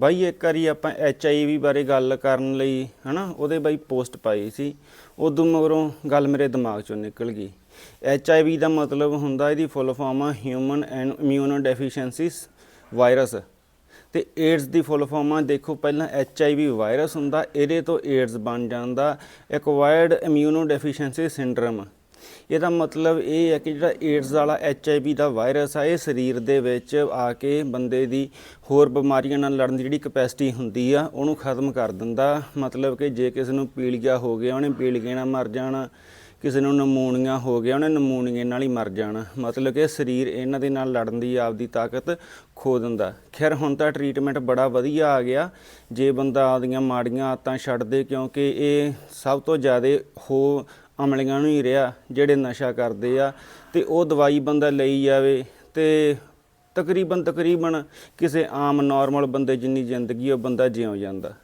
ਬਾਈ ਇੱਕ ਵਾਰੀ ਆਪਾਂ ਐਚ ਆਈ ਵੀ ਬਾਰੇ ਗੱਲ ਕਰਨ ਲਈ, ਹਨਾ, ਉਹਦੇ ਬਾਈ ਪੋਸਟ ਪਾਈ ਸੀ। ਉਦੋਂ ਮਗਰੋਂ ਗੱਲ ਮੇਰੇ ਦਿਮਾਗ ਚੋਂ ਨਿਕਲ ਗਈ। ਐਚ ਆਈ ਵੀ ਦਾ ਮਤਲਬ ਹੁੰਦਾ ਇਹਦੀ ਫੁੱਲ ਫਾਰਮ ਆ human and immunodeficiencies virus ਤੇ ਏਡਸ ਦੀ ਫੁੱਲ ਫਾਰਮ ਆ, ਦੇਖੋ ਪਹਿਲਾਂ ਐਚ ਆਈ ਵੀ ਵਾਇਰਸ ਹੁੰਦਾ, ਇਹਦੇ ਤੋਂ ਏਡਸ ਬਣ ਜਾਂਦਾ। ਐਕਵਾਇਰਡ ਇਮਿਊਨੋ ਡੈਫੀਸ਼ੀਐਂਸੀ ਸਿੰਡਰਮ ਇਹਦਾ ਮਤਲਬ ਇਹ ਹੈ ਕਿ ਜਿਹੜਾ ਏਡਸ ਵਾਲਾ H I we the virus ਆ, ਇਹ ਸਰੀਰ ਦੇ ਵਿੱਚ ਆ ਕੇ ਬੰਦੇ ਦੀ ਹੋਰ ਬਿਮਾਰੀਆਂ ਨਾਲ ਲੜਨ ਦੀ ਜਿਹੜੀ ਕਪੈਸਿਟੀ ਹੁੰਦੀ ਆ, ਉਹਨੂੰ ਖਤਮ ਕਰ ਦਿੰਦਾ। ਮਤਲਬ ਕਿ ਜੇ ਕਿਸੇ ਨੂੰ ਪੀਲੀਆ ਹੋ ਗਿਆ, ਉਹਨੇ ਪੀਲੀਏ ਨਾਲ ਮਰ ਜਾਣਾ, ਕਿਸੇ ਨੂੰ ਨਮੂਨੀਆ ਹੋ ਗਿਆ, ਉਹਨੇ ਨਮੂਨੀਏ ਨਾਲ ਹੀ ਮਰ ਜਾਣਾ। ਮਤਲਬ ਕਿ ਸਰੀਰ ਇਹਨਾਂ ਦੇ ਨਾਲ ਲੜਨ ਦੀ ਆਪਦੀ ਤਾਕਤ ਖੋ ਦਿੰਦਾ। ਖੈਰ, ਹੁਣ ਤਾਂ ਟ੍ਰੀਟਮੈਂਟ ਬੜਾ ਵਧੀਆ ਆ ਗਿਆ। ਜੇ ਬੰਦਾ ਆਪਦੀਆਂ ਮਾੜੀਆਂ ਆਦਤਾਂ ਛੱਡ ਦੇ ਕਿਉਂਕਿ ਇਹ ਸਭ ਤੋਂ ਜ਼ਿਆਦਾ ਹੋ ਅਮਲੀਆਂ ਨੂੰ ਹੀ ਰਿਹਾ, ਜਿਹੜੇ ਨਸ਼ਾ ਕਰਦੇ ਆ, ਤੇ ਉਹ ਦਵਾਈ ਬੰਦਾ ਲਈ ਜਾਵੇ, ਤੇ ਤਕਰੀਬਨ ਤਕਰੀਬਨ ਕਿਸੇ ਆਮ ਨਾਰਮਲ ਬੰਦੇ ਜਿੰਨੀ ਜ਼ਿੰਦਗੀ ਉਹ ਬੰਦਾ ਜਿਉਂ ਜਾਂਦਾ।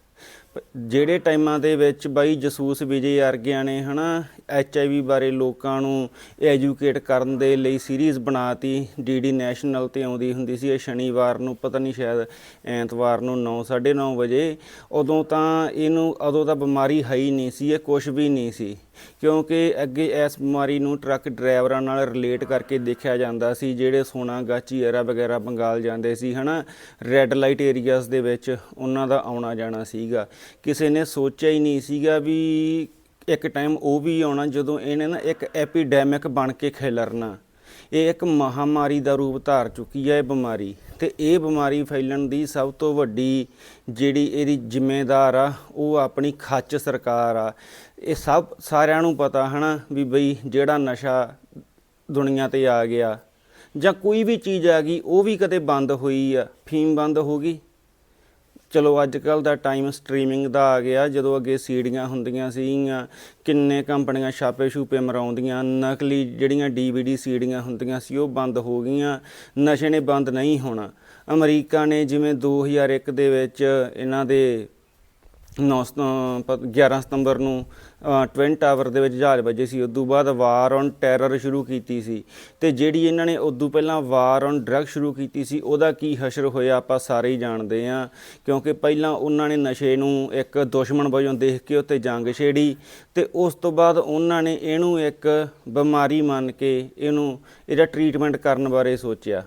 ਜਿਹੜੇ ਟਾਈਮਾਂ ਦੇ ਵਿੱਚ ਬਾਈ ਜਸੂਸ ਵਿਜੇ ਵਰਗਿਆਂ ਨੇ ਹਨਾ ਐਚ ਆਈ ਵੀ ਬਾਰੇ ਲੋਕਾਂ ਨੂੰ ਐਜੂਕੇਟ ਕਰਨ ਦੇ ਲਈ ਸੀਰੀਜ਼ ਬਣਾਤੀ ਡੀਡੀ ਨੈਸ਼ਨਲ ਤੇ ਆਉਂਦੀ ਹੁੰਦੀ ਸੀ ਇਹ ਸ਼ਨੀਵਾਰ ਨੂੰ, ਪਤਾ ਨਹੀਂ ਸ਼ਾਇਦ ਐਤਵਾਰ ਨੂੰ 9:30 ਵਜੇ। ਉਦੋਂ ਤਾਂ ਇਹਨੂੰ, ਉਦੋਂ ਤਾਂ ਬਿਮਾਰੀ ਹੈ ਹੀ ਨਹੀਂ ਸੀ, ਇਹ ਕੁਝ ਵੀ ਨਹੀਂ ਸੀ। ਕਿਉਂਕਿ ਅੱਗੇ ਇਸ ਬਿਮਾਰੀ ਨੂੰ ਟਰੱਕ ਡਰਾਈਵਰਾਂ ਨਾਲ ਰਿਲੇਟ ਕਰਕੇ ਦੇਖਿਆ ਜਾਂਦਾ ਸੀ, ਜਿਹੜੇ ਸੋਨਾ ਗਾਚੀ ਐਰਾ ਵਗੈਰਾ ਬੰਗਾਲ ਜਾਂਦੇ ਸੀ, ਹਨਾ। ਰੈੱਡ ਲਾਈਟ ਏਰੀਆਜ਼ ਦੇ ਵਿੱਚ ਉਹਨਾਂ ਦਾ ਆਉਣਾ ਜਾਣਾ ਸੀਗਾ। ਕਿਸੇ ਨੇ ਸੋਚਿਆ ਹੀ ਨਹੀਂ ਸੀਗਾ ਵੀ ਇੱਕ ਟਾਈਮ ਉਹ ਵੀ ਆਉਣਾ ਜਦੋਂ ਇਹਨੇ ਨਾ ਇੱਕ ਐਪੀਡੈਮਿਕ ਬਣ ਕੇ ਖਿਲਰਨਾ। ਇਹ ਇੱਕ ਮਹਾਮਾਰੀ ਦਾ ਰੂਪ ਧਾਰ ਚੁੱਕੀ ਹੈ ਇਹ ਬਿਮਾਰੀ। ਤੇ ਇਹ ਬਿਮਾਰੀ ਫੈਲਣ ਦੀ ਸਭ ਤੋਂ ਵੱਡੀ ਜਿਹੜੀ ਇਹਦੀ ਜ਼ਿੰਮੇਦਾਰ ਆ, ਉਹ ਆਪਣੀ ਖੱਚ ਸਰਕਾਰ ਆ। ਇਹ ਸਭ ਸਾਰਿਆਂ ਨੂੰ ਪਤਾ ਹਨਾ ਵੀ ਬਈ ਜਿਹੜਾ ਨਸ਼ਾ ਦੁਨੀਆ ਤੇ ਆ ਗਿਆ ਜਾਂ ਕੋਈ ਵੀ ਚੀਜ਼ ਆ ਗਈ, ਉਹ ਵੀ ਕਦੇ ਬੰਦ ਹੋਈ ਆ। ਫੀਮ ਬੰਦ ਹੋ ਗਈ ਚਲੋ ਅੱਜ ਕੱਲ ਦਾ ਟਾਈਮ ਸਟ੍ਰੀਮਿੰਗ ਦਾ ਆ ਗਿਆ। ਜਦੋਂ ਅੱਗੇ ਸੀੜੀਆਂ ਹੁੰਦੀਆਂ ਸੀਗੀਆਂ, ਕਿੰਨੇ ਕੰਪਨੀਆਂ ਛਾਪੇ ਛੂਪੇ ਮਰਾਉਂਦੀਆਂ, ਨਕਲੀ ਜਿਹੜੀਆਂ ਡੀਵੀਡੀ ਸੀੜੀਆਂ ਹੁੰਦੀਆਂ ਸੀ, ਉਹ ਬੰਦ ਹੋ ਗਈਆਂ। ਨਸ਼ੇ ਨੇ ਬੰਦ ਨਹੀਂ ਹੋਣਾ। ਅਮਰੀਕਾ ਨੇ ਜਿਵੇਂ 2001 ਦੇ ਵਿੱਚ ਇਹਨਾਂ ਦੇ 9 11 ਸਤੰਬਰ ਨੂੰ ਅ, ਟਵਿਨ ਟਾਵਰ ਦੇ ਵਿੱਚ ਜਹਾਜ਼ ਵੱਜੇ ਸੀ। ਉਦੋਂ ਬਾਅਦ ਵਾਰ ਔਨ ਟੈਰਰ ਸ਼ੁਰੂ ਕੀਤੀ ਸੀ। ਤੇ ਜਿਹੜੀ ਇਹਨਾਂ ਨੇ ਉਦੋਂ ਪਹਿਲਾਂ ਵਾਰ ਔਨ ਡਰੱਗ ਸ਼ੁਰੂ ਕੀਤੀ ਸੀ ਉਹਦਾ ਕੀ ਹਸ਼ਰ ਹੋਇਆ ਆਪਾਂ ਸਾਰੇ ਹੀ ਜਾਣਦੇ ਆ ਕਿਉਂਕਿ ਪਹਿਲਾਂ ਉਹਨਾਂ ਨੇ ਨਸ਼ੇ ਨੂੰ ਇੱਕ ਦੁਸ਼ਮਣ ਵਜੋਂ ਦੇਖ ਕੇ ਉੱਤੇ ਜੰਗ ਛੇੜੀ ਤੇ ਉਸ ਤੋਂ ਬਾਅਦ ਉਹਨਾਂ ਨੇ ਇਹਨੂੰ ਇੱਕ ਬਿਮਾਰੀ ਮੰਨ ਕੇ ਇਹਨੂੰ ਇਹਦਾ ਟ੍ਰੀਟਮੈਂਟ ਕਰਨ ਬਾਰੇ ਸੋਚਿਆ।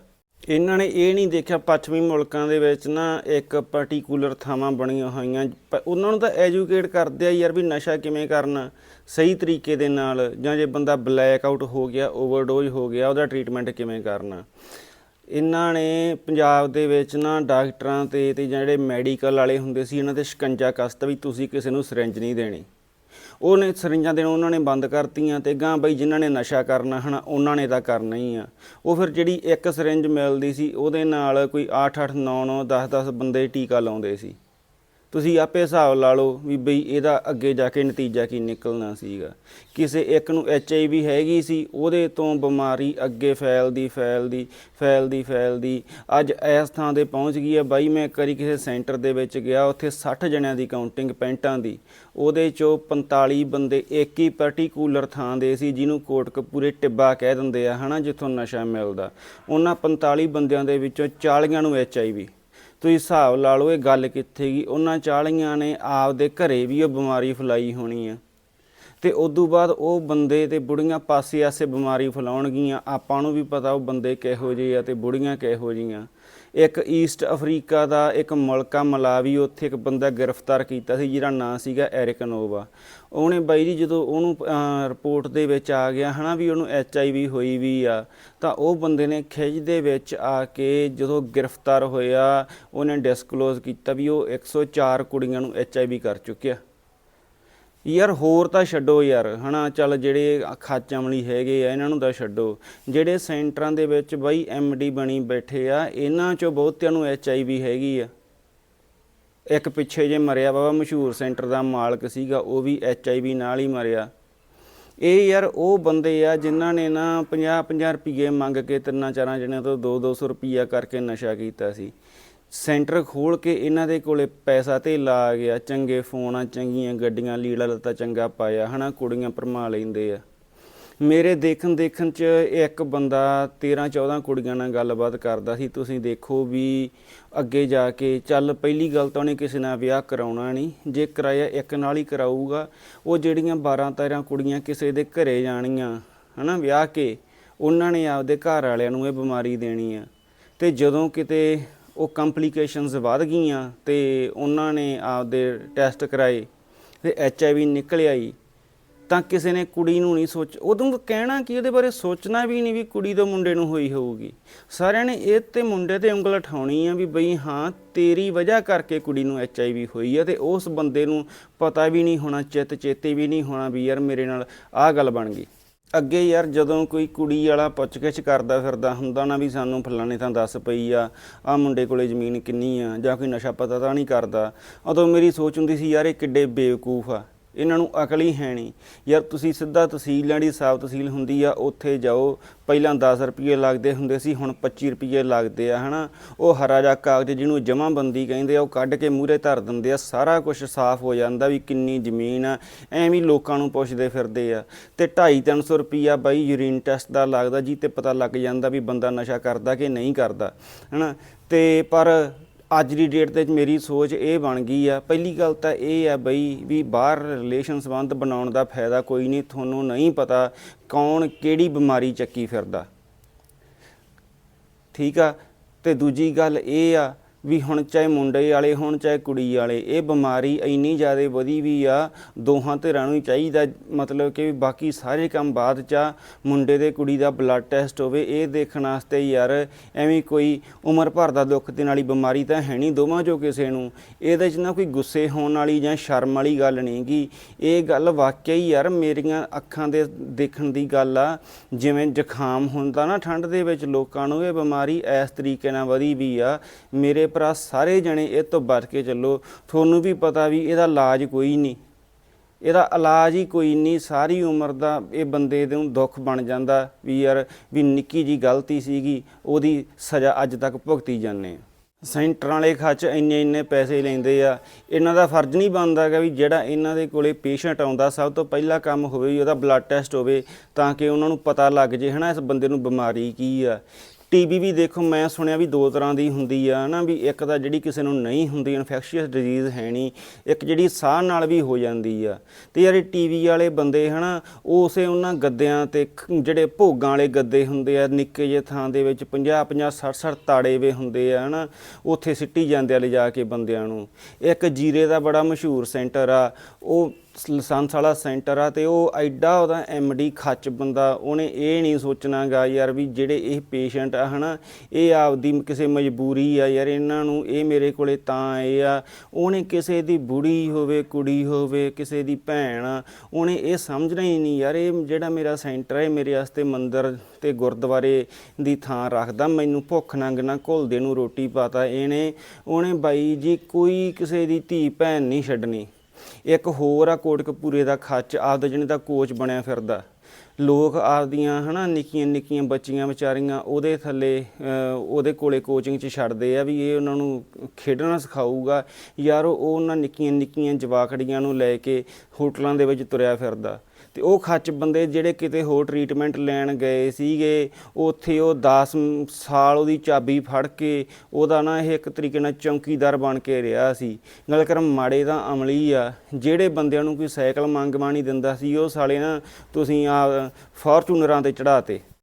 ਇਹਨਾਂ ਨੇ ਇਹ ਨਹੀਂ ਦੇਖਿਆ ਪੱਛਮੀ ਮੁਲਕਾਂ ਦੇ ਵਿੱਚ ਨਾ ਇੱਕ ਪਾਰਟਿਕੂਲਰ ਥਾਵਾਂ ਬਣੀਆਂ ਹੋਈਆਂ। ਪ- ਉਹਨਾਂ ਨੂੰ ਤਾਂ ਐਜੂਕੇਟ ਕਰਦੇ ਆ ਯਾਰ ਵੀ ਨਸ਼ਾ ਕਿਵੇਂ ਕਰਨਾ, ਸਹੀ ਤਰੀਕੇ ਦੇ ਨਾਲ, ਜਾਂ ਜੇ ਬੰਦਾ ਬਲੈਕ ਆਊਟ ਹੋ ਗਿਆ ਓਵਰਡੋਜ਼ ਹੋ ਗਿਆ, ਉਹਦਾ ਟ੍ਰੀਟਮੈਂਟ ਕਿਵੇਂ ਕਰਨਾ। ਇਹਨਾਂ ਨੇ ਪੰਜਾਬ ਦੇ ਵਿੱਚ ਨਾ ਡਾਕਟਰਾਂ ਤੇ ਤੇ ਜਿਹੜੇ ਮੈਡੀਕਲ ਵਾਲੇ ਹੁੰਦੇ ਸੀ, ਇਹਨਾਂ ਤੇ ਸ਼ਿਕੰਜਾ ਕਸਤਾ ਵੀ ਤੁਸੀਂ ਕਿਸੇ ਨੂੰ ਸਿਰੰਜ ਨਹੀਂ ਦੇਣੀ। ਉਹਨੇ ਸਰਿੰਜਾਂ ਦੇਣ ਉਹਨਾਂ ਨੇ ਬੰਦ ਕਰਤੀਆਂ ਤੇ ਗਾਂ ਬਈ ਜਿਨ੍ਹਾਂ ਨੇ ਨਸ਼ਾ ਕਰਨਾ ਹਨਾ, ਉਹਨਾਂ ਨੇ ਤਾਂ ਕਰਨਾ ਹੀ ਆ। ਉਹ ਫਿਰ ਜਿਹੜੀ ਇੱਕ ਸਰਿੰਜ ਮਿਲਦੀ ਸੀ, ਉਹਦੇ ਨਾਲ ਕੋਈ 8 8 9 9 10 10 ਬੰਦੇ ਟੀਕਾ ਲਾਉਂਦੇ ਸੀ। ਤੁਸੀਂ ਆਪੇ ਹਿਸਾਬ ਲਾ ਲਓ ਵੀ ਬਈ ਇਹਦਾ ਅੱਗੇ ਜਾ ਕੇ ਨਤੀਜਾ ਕੀ ਨਿਕਲਣਾ ਸੀਗਾ। ਕਿਸੇ ਇੱਕ ਨੂੰ ਐਚ ਆਈ ਵੀ ਹੈਗੀ ਸੀ, ਉਹਦੇ ਤੋਂ ਬਿਮਾਰੀ ਅੱਗੇ ਫੈਲਦੀ ਫੈਲਦੀ ਫੈਲਦੀ ਫੈਲਦੀ। ਅੱਜ ਇਸ ਥਾਂ ਤੇ ਪਹੁੰਚ ਗਈ ਹੈ। ਬਾਈ, ਮੈਂ ਇੱਕ ਕਿਸੇ ਸੈਂਟਰ ਦੇ ਵਿੱਚ ਗਿਆ, ਉੱਥੇ 60 ਜਣਿਆਂ ਦੀ ਕਾਊਂਟਿੰਗ ਪੈਂਟਾਂ ਦੀ। ਉਹਦੇ ਚੋਂ 45 ਬੰਦੇ ਇੱਕ ਹੀ ਪਾਰਟਿਕੂਲਰ ਥਾਂ ਦੇ ਸੀ, ਜਿਹਨੂੰ ਕੋਟਕਪੂਰੇ ਟਿੱਬਾ ਕਹਿ ਦਿੰਦੇ ਆ, ਹਨਾ, ਜਿੱਥੋਂ ਨਸ਼ਾ ਮਿਲਦਾ। ਉਹਨਾਂ 45 ਬੰਦਿਆਂ ਦੇ ਵਿੱਚੋਂ 40 ਨੂੰ ਐਚ ਆਈ ਵੀ। ਤੁਸੀਂ ਹਿਸਾਬ ਲਾ ਲਓ, ਇਹ ਗੱਲ ਕਿੱਥੇ ਗਈ? ਉਹਨਾਂ 40 ਨੇ ਆਪਦੇ ਘਰੇ ਵੀ ਉਹ ਬਿਮਾਰੀ ਫੈਲਾਈ ਹੋਣੀ ਆ। ਤੇ ਉਦੋਂ ਬਾਅਦ ਉਹ ਬੰਦੇ ਤੇ ਬੁੜੀਆਂ ਪਾਸੇ ਆਸੇ ਬਿਮਾਰੀ ਫੈਲਾਉਣਗੀਆਂ ਆਪਾਂ ਨੂੰ ਵੀ ਪਤਾ ਉਹ ਬੰਦੇ ਕਿਹੋ ਜਿਹੇ ਆ ਤੇ ਬੁੜੀਆਂ ਕਿਹੋ ਜਿਹੀਆਂ। ਇੱਕ ਈਸਟ ਅਫਰੀਕਾ ਦਾ ਇੱਕ ਮੁਲਕ ਆ ਮਲਾਵੀ, ਉੱਥੇ ਇੱਕ ਬੰਦਾ ਗ੍ਰਿਫਤਾਰ ਕੀਤਾ ਸੀ ਜਿਹਦਾ ਨਾਂ ਸੀਗਾ ਐਰਿਕਨੋਵਾ ਉਹਨੇ ਬਾਈ ਜੀ ਜਦੋਂ ਉਹਨੂੰ ਰਿਪੋਰਟ ਦੇ ਵਿੱਚ ਆ ਗਿਆ, ਹਨਾ ਵੀ ਉਹਨੂੰ ਐਚ ਆਈ ਵੀ ਹੋਈ ਵੀ ਆ, ਤਾਂ ਉਹ ਬੰਦੇ ਨੇ ਖਿੱਚ ਦੇ ਵਿੱਚ ਆ ਕੇ ਜਦੋਂ ਗ੍ਰਿਫਤਾਰ ਹੋਇਆ, ਉਹਨੇ ਡਿਸਕਲੋਜ਼ ਕੀਤਾ ਵੀ ਉਹ 104 ਕੁੜੀਆਂ ਨੂੰ ਐਚ ਆਈ ਵੀ ਕਰ ਚੁੱਕਿਆ। ਯਾਰ ਹੋਰ ਤਾਂ ਛੱਡੋ ਯਾਰ, ਹਨਾ, ਚੱਲ ਜਿਹੜੇ ਖਾਚ ਅਮਲੀ ਹੈਗੇ ਆ, ਇਹਨਾਂ ਨੂੰ ਤਾਂ ਛੱਡੋ। ਜਿਹੜੇ ਸੈਂਟਰਾਂ ਦੇ ਵਿੱਚ ਬਾਈ ਡੀ ਬਣੀ ਬੈਠੇ ਆ, ਇਹਨਾਂ ਚੋਂ ਬਹੁਤਿਆਂ ਨੂੰ ਐਚ ਆਈ ਵੀ ਹੈਗੀ ਆ। ਇੱਕ ਪਿੱਛੇ ਜੇ ਮਰਿਆ ਬਾਬਾ ਮਸ਼ਹੂਰ ਸੈਂਟਰ ਦਾ ਮਾਲਕ ਸੀਗਾ, ਉਹ ਵੀ ਐਚ ਆਈ ਵੀ ਨਾਲ ਹੀ ਮਰਿਆ। ਇਹ ਯਾਰ ਉਹ ਬੰਦੇ ਆ ਜਿਨ੍ਹਾਂ ਨੇ ਨਾ 50 50 ਰੁਪਏ ਮੰਗ ਕੇ ਤਿੰਨਾਂ ਚਾਰਾਂ ਜਣਿਆਂ ਤੋਂ 2 200 ਰੁਪਈਆ ਕਰਕੇ ਨਸ਼ਾ ਕੀਤਾ ਸੀ। ਸੈਂਟਰ ਖੋਲ ਕੇ ਇਹਨਾਂ ਦੇ ਕੋਲੇ ਪੈਸਾ ਤੇ ਲਾ ਗਿਆ। ਚੰਗੇ ਫੋਨ ਆ ਚੰਗੀਆਂ ਗੱਡੀਆਂ, ਲੀੜਾ ਲੱਤਾ ਚੰਗਾ ਪਾਇਆ, ਹਨਾ? ਕੁੜੀਆਂ ਭਰਮਾ ਲੈਂਦੇ ਆ। ਮੇਰੇ ਦੇਖਣ ਦੇਖਣ ਚ ਇੱਕ ਬੰਦਾ 13 14 ਕੁੜੀਆਂ ਨਾਲ ਗੱਲਬਾਤ ਕਰਦਾ ਸੀ। ਤੁਸੀਂ ਦੇਖੋ ਵੀ ਅੱਗੇ ਜਾ ਕੇ, ਚੱਲ ਪਹਿਲੀ ਗੱਲ ਤਾਂ ਉਹਨੇ ਕਿਸੇ ਨਾਲ ਵਿਆਹ ਕਰਾਉਣਾ ਨਹੀਂ। ਜੇ ਕਰਾਇਆ ਇੱਕ ਨਾਲ ਹੀ ਕਰਾਊਗਾ, ਉਹ ਜਿਹੜੀਆਂ 12 13 ਕੁੜੀਆਂ ਕਿਸੇ ਦੇ ਘਰੇ ਜਾਣੀਆਂ, ਹਨਾ? ਵਿਆਹ ਕੇ, ਉਹਨਾਂ ਨੇ ਆਪਦੇ ਘਰ ਵਾਲਿਆਂ ਨੂੰ ਇਹ ਬਿਮਾਰੀ ਦੇਣੀ ਆ। ਤੇ ਜਦੋਂ ਕਿਤੇ ਉਹ ਕੰਪਲਿਕੇਸ਼ਨਸ ਵੱਧ ਗਈਆਂ ਤੇ ਉਹਨਾਂ ਨੇ ਆਪਦੇ ਟੈਸਟ ਕਰਾਏ ਤੇ ਐਚ ਆਈ ਵੀ ਨਿਕਲ ਆਈ। ਤਾਂ ਕਿਸੇ ਨੇ ਕੁੜੀ ਨੂੰ ਨਹੀਂ ਸੋਚ, ਉਦੋਂ ਕਹਿਣਾ ਕਿ ਉਹਦੇ ਬਾਰੇ ਸੋਚਣਾ ਵੀ ਨਹੀਂ ਵੀ ਕੁੜੀ ਤੋਂ ਮੁੰਡੇ ਨੂੰ ਹੋਈ ਹੋਊਗੀ। ਸਾਰਿਆਂ ਨੇ ਇਹ ਤੇ ਮੁੰਡੇ ਤੇ ਉਂਗਲ ਉਠਾਉਣੀ ਆ ਵੀ ਬਈ ਹਾਂ, ਤੇਰੀ ਵਜ੍ਹਾ ਕਰਕੇ ਕੁੜੀ ਨੂੰ ਐਚ ਆਈ ਵੀ ਹੋਈ ਆ ਤੇ ਉਸ ਬੰਦੇ ਨੂੰ ਪਤਾ ਵੀ ਨਹੀਂ ਹੋਣਾ, ਚਿੱਤ ਚੇਤੇ ਵੀ ਨਹੀਂ ਹੋਣਾ ਵੀ ਯਾਰ ਮੇਰੇ ਨਾਲ ਆਹ ਗੱਲ ਬਣ ਗਈ। ਅੱਗੇ ਯਾਰ ਜਦੋਂ ਕੋਈ ਕੁੜੀ ਵਾਲਾ ਪੁੱਛਗਿੱਛ ਕਰਦਾ ਫਿਰਦਾ, ਹੁੰਦਾ ਨਾ ਵੀ ਸਾਨੂੰ ਫਲਾਣੇ ਤਾਂ ਦੱਸ ਪਈ ਆ ਆ ਮੁੰਡੇ ਕੋਲੇ ਜ਼ਮੀਨ ਕਿੰਨੀ ਆ ਜਾਂ ਕੋਈ ਨਸ਼ਾ ਪਤਾ ਤਾਂ ਨਹੀਂ ਕਰਦਾ। ਉਦੋਂ ਮੇਰੀ ਸੋਚ ਹੁੰਦੀ ਸੀ, ਯਾਰ ਇਹ ਕਿੱਡੇ ਬੇਵਕੂਫ ਆ। ਇਹਨਾਂ ਨੂੰ ਅਕਲ ਹੀ ਹੈ ਨਹੀਂ। ਯਾਰ ਤੁਸੀਂ ਸਿੱਧਾ ਤਹਿਸੀਲ ਲੈਣੀ ਸਾਬ ਤਹਿਸੀਲ ਹੁੰਦੀ ਆ, ਉੱਥੇ ਜਾਓ। ਪਹਿਲਾਂ 10 ਰੁਪਏ ਲੱਗਦੇ ਹੁੰਦੇ ਸੀ, ਹੁਣ 25 ਰੁਪਏ ਲੱਗਦੇ ਆ, ਹਨਾ? ਉਹ ਹਰਾ ਜਿਹਾ ਕਾਗਜ਼ ਜਿਹਨੂੰ ਜਮਾਬੰਦੀ ਕਹਿੰਦੇ ਆ, ਉਹ ਕੱਢ ਕੇ ਮੂਹਰੇ ਧਰ ਦਿੰਦੇ ਆ, ਸਾਰਾ ਕੁਝ ਸਾਫ਼ ਹੋ ਜਾਂਦਾ ਵੀ ਕਿੰਨੀ ਜ਼ਮੀਨ ਆ। ਐਵੇਂ ਲੋਕਾਂ ਨੂੰ ਪੁੱਛਦੇ ਫਿਰਦੇ ਆ। ਤੇ 2.5 300 ਰੁਪਿਆ ਬਾਈ ਯੂਰੀਨ ਟੈਸਟ ਦਾ ਲੱਗਦਾ ਜੀ, ਤੇ ਪਤਾ ਲੱਗ ਜਾਂਦਾ ਵੀ ਬੰਦਾ ਨਸ਼ਾ ਕਰਦਾ ਕਿ ਨਹੀਂ ਕਰਦਾ, ਹਨਾ? ਤੇ ਪਰ ਅੱਜ ਦੀ ਡੇਟ ਤੇ ਮੇਰੀ ਸੋਚ ਇਹ ਬਣ ਗਈ ਆ, ਪਹਿਲੀ ਗੱਲ ਤਾਂ ਇਹ ਆ ਬਈ ਵੀ ਬਾਹਰ ਰਿਲੇਸ਼ਨ ਸੰਬੰਧ ਬਣਾਉਣ ਦਾ ਫਾਇਦਾ ਕੋਈ ਨਹੀਂ, ਤੁਹਾਨੂੰ ਨਹੀਂ ਪਤਾ ਕੌਣ ਕਿਹੜੀ ਬਿਮਾਰੀ ਚੱਕੀ ਫਿਰਦਾ। ਠੀਕ ਆ? ਤੇ ਦੂਜੀ ਗੱਲ ਇਹ ਆ ਵੀ ਹੁਣ ਚਾਹੇ ਮੁੰਡੇ ਵਾਲੇ ਹੋਣ ਚਾਹੇ ਕੁੜੀ ਵਾਲੇ ਇਹ ਬਿਮਾਰੀ ਇੰਨੀ ਜ਼ਿਆਦਾ ਵਧੀ ਵੀ ਆ ਦੋਹਾਂ ਧਿਰਾਂ ਨੂੰ ਹੀ ਚਾਹੀਦਾ ਮਤਲਬ ਕਿ ਬਾਕੀ ਸਾਰੇ ਕੰਮ ਬਾਅਦ ਚ ਆ, ਮੁੰਡੇ ਦੇ ਕੁੜੀ ਦਾ ਬਲੱਡ ਟੈਸਟ ਹੋਵੇ ਇਹ ਦੇਖਣ ਵਾਸਤੇ ਯਾਰ ਐਵੇਂ ਕੋਈ ਉਮਰ ਭਰ ਦਾ ਦੁੱਖ ਦੇਣ ਵਾਲੀ ਬਿਮਾਰੀ ਤਾਂ ਹੈ ਨਹੀਂ ਦੋਵਾਂ ਚੋਂ ਕਿਸੇ ਨੂੰ। ਇਹਦੇ 'ਚ ਨਾ ਕੋਈ ਗੁੱਸੇ ਹੋਣ ਵਾਲੀ ਜਾਂ ਸ਼ਰਮ ਵਾਲੀ ਗੱਲ ਨਹੀਂ ਗੀ ਇਹ ਗੱਲ ਵਾਕਿਆ ਹੀ ਯਾਰ ਮੇਰੀਆਂ ਅੱਖਾਂ ਦੇ ਦੇਖਣ ਦੀ ਗੱਲ ਆ। ਜਿਵੇਂ ਜ਼ੁਕਾਮ ਹੁੰਦਾ ਨਾ ਠੰਡ ਦੇ ਵਿੱਚ ਲੋਕਾਂ ਨੂੰ ਇਹ ਬਿਮਾਰੀ ਇਸ ਤਰੀਕੇ ਨਾਲ ਵਧੀ ਵੀ ਆ। ਮੇਰੇ ਭਰਾ, ਸਾਰੇ ਜਣੇ ਇਹ ਤੋਂ ਬਚ ਕੇ ਚੱਲੋ। ਤੁਹਾਨੂੰ ਵੀ ਪਤਾ ਵੀ ਇਹਦਾ ਇਲਾਜ ਕੋਈ ਨਹੀਂ। ਇਹਦਾ ਇਲਾਜ ਹੀ ਕੋਈ ਨਹੀਂ। ਸਾਰੀ ਉਮਰ ਦਾ ਇਹ ਬੰਦੇ ਦੇ ਨੂੰ ਦੁੱਖ ਬਣ ਜਾਂਦਾ ਵੀ ਯਾਰ ਵੀ ਨਿੱਕੀ ਜੀ ਗਲਤੀ ਸੀਗੀ, ਉਹਦੀ ਸਜ਼ਾ ਅੱਜ ਤੱਕ ਭੁਗਤੀ ਜਾਂਦੇ ਆ ਸੈਂਟਰਾਂ ਵਾਲੇ ਖਰਚ ਇੰਨੇ ਇੰਨੇ ਪੈਸੇ ਲੈਂਦੇ ਆ। ਇਹਨਾਂ ਦਾ ਫਰਜ਼ ਨਹੀਂ ਬਣਦਾ ਹੈਗਾ ਵੀ ਜਿਹੜਾ ਇਹਨਾਂ ਦੇ ਕੋਲੇ ਪੇਸ਼ੈਂਟ ਆਉਂਦਾ, ਸਭ ਤੋਂ ਪਹਿਲਾ ਕੰਮ ਹੋਵੇ ਵੀ ਉਹਦਾ ਬਲੱਡ ਟੈਸਟ ਹੋਵੇ, ਤਾਂ ਕਿ ਉਹਨਾਂ ਨੂੰ ਪਤਾ ਲੱਗ ਜੇ, ਹਨਾ, ਇਸ ਬੰਦੇ ਨੂੰ ਬਿਮਾਰੀ ਕੀ ਆ। ਟੀਬੀ ਵੀ ਦੇਖੋ, ਮੈਂ ਸੁਣਿਆ ਵੀ ਦੋ ਤਰ੍ਹਾਂ ਦੀ ਹੁੰਦੀ ਆ ਨਾ ਵੀ ਇੱਕ ਤਾਂ ਜਿਹੜੀ ਕਿਸੇ ਨੂੰ ਨਹੀਂ ਹੁੰਦੀ ਇਨਫੈਕਸ਼ੀਅਸ ਡਿਜ਼ੀਜ਼ ਹੈ ਨਹੀਂ, ਇੱਕ ਜਿਹੜੀ ਸਾਹ ਨਾਲ ਵੀ ਹੋ ਜਾਂਦੀ ਆ। ਤੇ ਯਾਰ ਇਹ ਟੀਵੀ ਵਾਲੇ ਬੰਦੇ, ਹਨਾ ਉਸੇ ਉਹਨਾਂ ਗੱਦਿਆਂ ਤੇ ਖ- ਜਿਹੜੇ ਭੋਗਾਂ ਵਾਲੇ ਗੱਦੇ ਹੁੰਦੇ ਆ, ਨਿੱਕੇ ਜਿਹੇ ਥਾਂ ਦੇ ਵਿੱਚ 50 50 60 60 ਤਾੜੇ ਵੇ ਹੁੰਦੇ ਆ, ਹਨਾ, ਉੱਥੇ ਸਿੱਟੀ ਜਾਂਦੇ ਆ ਲਿਜਾ ਕੇ ਬੰਦਿਆਂ ਨੂੰ। ਇੱਕ ਜੀਰੇ ਦਾ ਬੜਾ ਮਸ਼ਹੂਰ ਸੈਂਟਰ ਆ, ਉਹ ਲਾਇਸੈਂਸ ਵਾਲਾ ਸੈਂਟਰ ਆ ਤੇ ਉਹ ਐਡਾ ਉਹਦਾ ਐਮਡੀ ਖੱਚ ਬੰਦਾ, ਉਹਨੇ ਇਹ ਨਹੀਂ ਸੋਚਣਾਗਾ ਯਾਰ ਵੀ ਜਿਹੜੇ ਇਹ ਪੇਸ਼ੈਂਟ ਆ ਹਨਾ, ਇਹ ਆਪਦੀ ਕਿਸੇ ਮਜਬੂਰੀ ਆ ਯਾਰ, ਇਹਨਾਂ ਨੂੰ ਇਹ ਮੇਰੇ ਕੋਲੇ ਤਾਂ ਆਏ ਆ। ਉਹਨੇ ਕਿਸੇ ਦੀ ਬੁੜੀ ਹੋਵੇ, ਕੁੜੀ ਹੋਵੇ, ਕਿਸੇ ਦੀ ਭੈਣ ਆ, ਉਹਨੇ ਇਹ ਸਮਝਣਾ ਹੀ ਨਹੀਂ ਯਾਰ, ਇਹ ਜਿਹੜਾ ਮੇਰਾ ਸੈਂਟਰ ਹੈ ਮੇਰੇ ਵਾਸਤੇ ਮੰਦਿਰ ਤੇ ਗੁਰਦੁਆਰੇ ਦੀ ਥਾਂ ਰੱਖਦਾ, ਮੈਨੂੰ ਭੁੱਖ ਨੰਗ ਨਾ ਘੁਲਦੇ ਨੂੰ ਰੋਟੀ ਪਾਤਾ ਇਹਨੇ। ਉਹਨੇ ਬਾਈ ਜੀ ਕੋਈ ਕਿਸੇ ਦੀ ਧੀ ਭੈਣ ਨਹੀਂ ਛੱਡਣੀ। ਇੱਕ ਹੋਰ ਆ ਕੋਟਕਪੂਰੇ ਦਾ ਖੱਚ, ਆਪਦਾ ਜਿਹਨੇ ਦਾ ਕੋਚ ਬਣਿਆ ਫਿਰਦਾ। ਲੋਕ ਆਪਦੀਆਂ ਹਨਾ ਨਿੱਕੀਆਂ ਨਿੱਕੀਆਂ ਬੱਚੀਆਂ ਵਿਚਾਰੀਆਂ ਉਹਦੇ ਥੱਲੇ ਉਹਦੇ ਕੋਲੇ ਕੋਚਿੰਗ 'ਚ ਛੱਡਦੇ ਆ ਵੀ ਇਹ ਉਹਨਾਂ ਨੂੰ ਖੇਡਣਾ ਸਿਖਾਊਗਾ। ਯਾਰ ਉਹ ਉਹਨਾਂ ਨਿੱਕੀਆਂ ਨਿੱਕੀਆਂ ਜਵਾਕੜੀਆਂ ਨੂੰ ਲੈ ਕੇ ਹੋਟਲਾਂ ਦੇ ਵਿੱਚ ਤੁਰਿਆ ਫਿਰਦਾ। ਤੇ ਉਹ ਖੱਚ ਬੰਦੇ ਜਿਹੜੇ ਕਿਤੇ ਹੋਰ ਟ੍ਰੀਟਮੈਂਟ ਲੈਣ ਗਏ ਸੀਗੇ, ਉੱਥੇ ਉਹ 10 ਸਾਲ ਉਹਦੀ ਚਾਬੀ ਫੜ ਕੇ ਉਹਦਾ ਨਾ ਇਹ ਇੱਕ ਤਰੀਕੇ ਨਾਲ ਚੌਕੀਦਾਰ ਬਣ ਕੇ ਰਿਹਾ ਸੀ। ਗੱਲ ਕਰ ਮਾੜੇ ਤਾਂ ਅਮਲੀ ਆ, ਜਿਹੜੇ ਬੰਦਿਆਂ ਨੂੰ ਕੋਈ ਸਾਈਕਲ ਮੰਗਵਾ ਨਹੀਂ ਦਿੰਦਾ ਸੀ, ਉਹ ਸਾਲੇ ਨਾ ਤੁਸੀਂ ਆ ਫੋਰਚੂਨਰਾਂ ਤੇ ਚੜਾਤੇ